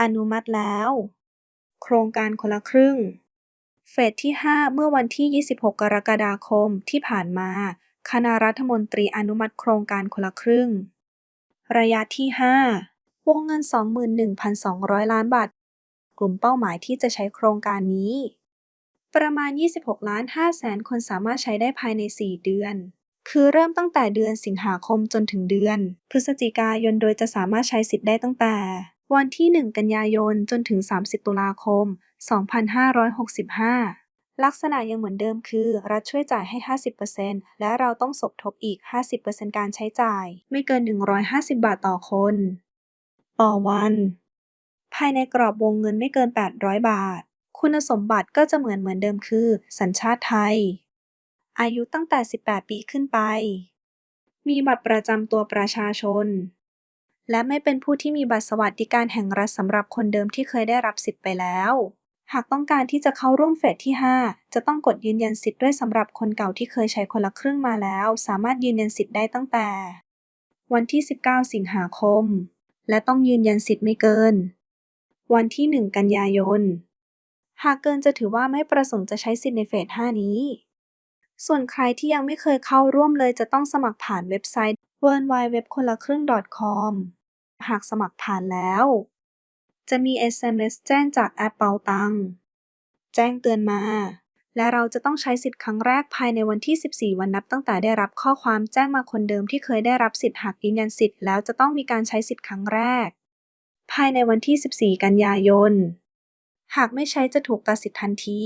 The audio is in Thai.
อนุมัติแล้ว โครงการคนละครึ่ง เฟสที่ 5 เมื่อวันที่ 26 กรกฎาคมที่ผ่านมา คณะรัฐมนตรีอนุมัติโครงการคนละครึ่ง ระยะที่ 5 วงเงิน 21,200 ล้านบาท กลุ่มเป้าหมายที่จะใช้โครงการนี้ ประมาณ 26 ล้าน5แสนคนสามารถใช้ได้ภายใน 4 เดือน คือเริ่มตั้งแต่เดือนสิงหาคมจนถึงเดือน พฤศจิกายนโดยจะสามารถใช้สิทธิ์ได้ตั้งแต่ วันที่ 1 กันยายน จนถึง 30 ตุลาคม 2565 ลักษณะยังเหมือนเดิมคือ รัฐช่วยจ่ายให้ 50%และเราต้องสมทบอีก 50%การใช้จ่าย ไม่เกิน 150 บาทต่อคน ต่อวัน ภายในกรอบวงเงินไม่เกิน 800 บาท คุณสมบัติก็จะเหมือนเหมือนเดิมคือ สัญชาติไทย อายุตั้งแต่ 18 ปีขึ้นไป มีบัตรประจำตัวประชาชน และไม่เป็นผู้ที่มีบัตรสวัสดิการแห่งรัฐสำหรับคนเดิมที่เคยได้รับสิทธิ์ไปแล้ว หากต้องการที่จะเข้าร่วมเฟสที่ 5 จะต้องกดยืนยันสิทธิ์ด้วยสำหรับคนเก่าที่เคยใช้คนละครึ่งมาแล้ว สามารถยืนยันสิทธิ์ได้ตั้งแต่ วันที่ 19 สิงหาคม และต้องยืนยันสิทธิ์ไม่เกิน วันที่ 1 กันยายน หากเกินจะถือว่าไม่ประสงค์จะใช้สิทธิ์ในเฟส 5 นี้ ส่วนใครที่ยังไม่เคยเข้าร่วมเลยจะต้องสมัครผ่านเว็บไซต์ www.konlakreung.com หากสมัครผ่านแล้ว จะมี SMS แจ้งจากแอปเปาตัง แจ้งเตือนมา และเราจะต้องใช้สิทธิ์ครั้งแรกภายในวันที่ 14 วันนับตั้งแต่ได้รับข้อความแจ้งมาคนเดิมที่เคยได้รับสิทธิ์หากยืนยันสิทธิ์แล้วจะต้องมีการใช้สิทธิ์ครั้งแรก ภายในวันที่ 14 กันยายน หากไม่ใช้จะถูกตัดสิทธิ์ทันที